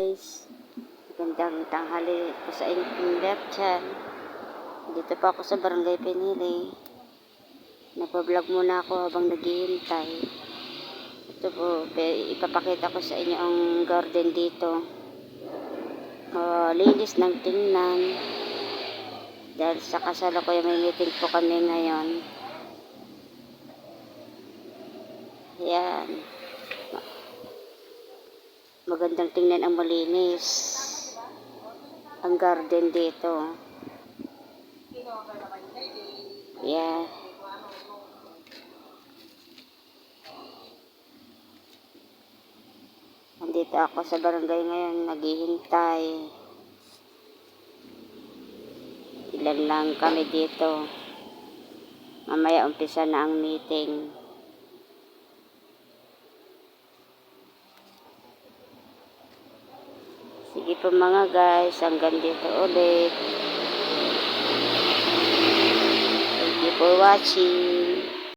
guys. Magandang tanghali po sa inyong left. Dito pa ako sa Barangay Pinili. Nagpa-vlog muna ako habang naghihintay. Ito po, ipapakita ko sa inyo ang garden dito. Uh, linis ng tingnan. Dahil sa kasalukuyan may meeting po kami ngayon. Yan. Magandang tingnan ang malinis. Ang garden dito. Yeah. Nandito ako sa barangay ngayon, naghihintay. Ilan lang kami dito. Mamaya umpisa na ang meeting. Sige po mga guys, hanggang dito ulit. Thank you for watching.